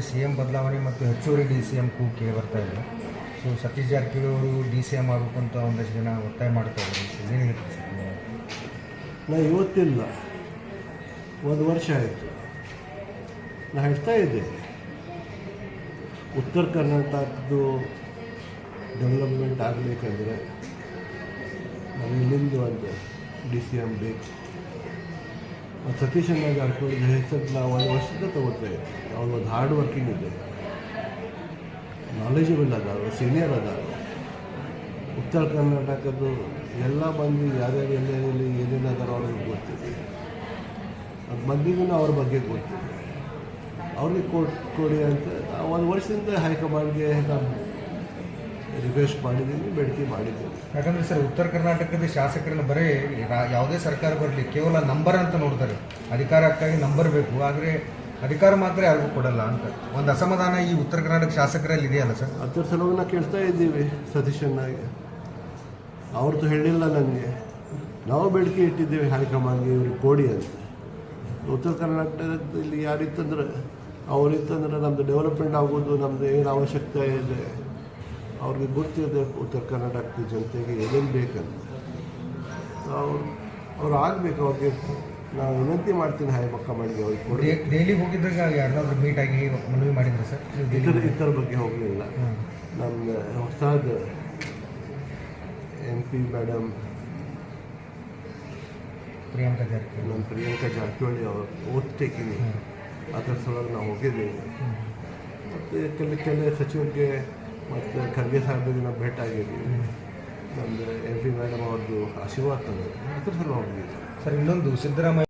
C M ಬದಲಾವಣೆ ಮತ್ತು ಹೆಚ್ಚುವರಿ ಡಿ ಸಿ ಎಂ ಕೂ ಕೇಳಿ ಬರ್ತಾ ಇದೆ. ಸೊ ಸತೀಶ್ ಜಾರಕಿಹೊಳಿ ಅವರು ಡಿ ಸಿ ಎಂ ಅಂತ ಒಂದಷ್ಟು ಜನ ಒತ್ತಾಯ ಮಾಡ್ತಾ ಇದ್ದಾರೆ. ಏನು ಹೇಳ್ತೀರಿ? ನಾ ಇವತ್ತಿಲ್ಲ. ಒಂದು ವರ್ಷ ಆಯಿತು. ನಾ ಹೇಳ್ತಾ ಇದ್ದೆ. ಉತ್ತರ ಕರ್ನಾಟಕದ್ದು ಡೆವಲಪ್ಮೆಂಟ್ ಆಗಬೇಕಂದ್ರೆ ನಾವು ಇಲ್ಲಿಂದ ಒಂದು ಡಿ ಸಿ ಎಂ ಬೇಕು? ಸತೀಶ್ ಅಣ್ಣ ಜಾರಕಿಹೊಳಿ ಹೆಸರು ನಾವು ಒಂದು ವರ್ಷದಿಂದ ತಗೋತೇವೆ ಇದ್ದೆ ಅವ್ರು ಒಂದು ಹಾರ್ಡ್ ವರ್ಕಿಂಗ್ ಇದೆ ನಾಲೆಜಬಲ್ ಅದಾವ ಸೀನಿಯರ್ ಅದ ಉತ್ತರ ಕರ್ನಾಟಕದ್ದು ಎಲ್ಲ ಬಂದು ಯಾರ್ಯಾರು ಎಲ್ಲೆಲ್ಲಿ ಏನೇನು ಅದಾರ ಅವ್ರಿಗೆ ಗೊತ್ತಿದೆ. ಅದು ಮಂದಿಗೂ ಅವ್ರ ಬಗ್ಗೆ ಗೊತ್ತಿದೆ. ಅವ್ರಿಗೆ ಕೊಟ್ಟು ಕೊಡಿ ಅಂತ ಒಂದು ವರ್ಷದಿಂದ ಹೈಕಮಾಂಡ್ಗೆ ನಾನು ರಿಕ್ವೆಸ್ಟ್ ಮಾಡಿದ್ದೀನಿ ಬೇಡಿಕೆ ಮಾಡಿದ್ದೀನಿ. ಯಾಕಂದರೆ ಸರ್ ಉತ್ತರ ಕರ್ನಾಟಕದ ಶಾಸಕರನ್ನು ಬರೀ ರಾ- ಯಾವುದೇ ಸರ್ಕಾರ ಬರಲಿ ಕೇವಲ ನಂಬರ್ ಅಂತ ನೋಡ್ತಾರೆ. ಅಧಿಕಾರಕ್ಕಾಗಿ ನಂಬರ್ ಬೇಕು ಆದರೆ ಅಧಿಕಾರ ಮಾತ್ರ ಯಾರಿಗೂ ಕೊಡಲ್ಲ ಅಂತ. ಒಂದು ಅಸಮಾಧಾನ ಈ ಉತ್ತರ ಕರ್ನಾಟಕ ಶಾಸಕರಲ್ಲಿ ಇದೆಯಲ್ಲ ಸರ್? ಅದ್ರ ಸಲುವಾಗಿ ನಾವು ಕೇಳ್ತಾ ಇದ್ದೀವಿ ಸತೀಶನ್ನಾಗೆ ಅವ್ರದ್ದು ಹೇಳಿಲ್ಲ ನನಗೆ. ನಾವು ಬೇಡಿಕೆ ಇಟ್ಟಿದ್ದೇವೆ ಹೈಕಮಾಂಡ್ಗೆ ಇವ್ರಿಗೆ ಕೊಡಿ ಅಂತ. ಉತ್ತರ ಕರ್ನಾಟಕದಲ್ಲಿ ಯಾರಿತ್ತಂದ್ರೆ ಅವರಿತ್ತಂದ್ರೆ ನಮ್ಮದು ಡೆವಲಪ್ಮೆಂಟ್ ಆಗೋದು ನಮ್ಮದು ಏನು ಅವಶ್ಯಕತೆ ಇದೆ. ಅವ್ರಿಗೆ ಗೊತ್ತಿದೆ ಉತ್ತರ ಕರ್ನಾಟಕದ ಜನತೆಗೆ ಏನೇನು ಬೇಕಂತ. ಅವ್ರು ಅವ್ರು ಆಗಬೇಕು ಅವ್ರಿಗೆ ನಾನು ವಿನಂತಿ ಮಾಡ್ತೀನಿ ಹೈಕಮಾಂಡ್ಗೆ ಅವ್ರಿಗೆ ಕೊಡಿ. ಡೈಲಿ ಹೋಗಿದ್ದಾಗ ಯಾರಾದರೂ ಮೀಟ್ ಆಗಿ ಮನವಿ ಮಾಡಿದ್ರೆ ಸರ್? ಇದರ ಇತರ ಇತರ ಬಗ್ಗೆ ಹೋಗಲಿಲ್ಲ. ನಮ್ಮ ಹೊಸದ M P madam Priyanka Jarkiholi. ನಮ್ಮ ಪ್ರಿಯಾಂಕಾ ಜಾರಕಿಹೊಳಿ ಅವರು ಓದ್ತೇಕಿನಿ ಹ್ಮ್. ಅದರ ಸಲುವಾಗಿ ನಾವು ಹೋಗಿದ್ದೇವೆ ಮತ್ತು ಕೆಲ ಕೆಲ ಸಚಿವರಿಗೆ ಮತ್ತು ಖರ್ಗೆ ಸಾಹೇಬರಿಗೆ ನಾವು ಭೇಟಿ ಆಗಿದ್ದೀವಿ ನಮ್ಮದು ಎಂ ಪಿ ಮೇಡಮ್ ಅವ್ರದ್ದು ಆಶೀರ್ವಾದ ತಂದರು ಅದ್ರ ಸಲ ಹೋಗಿದ್ದೀವಿ ಸರ್, ಇನ್ನೊಂದು ಸಿದ್ದರಾಮಯ್ಯ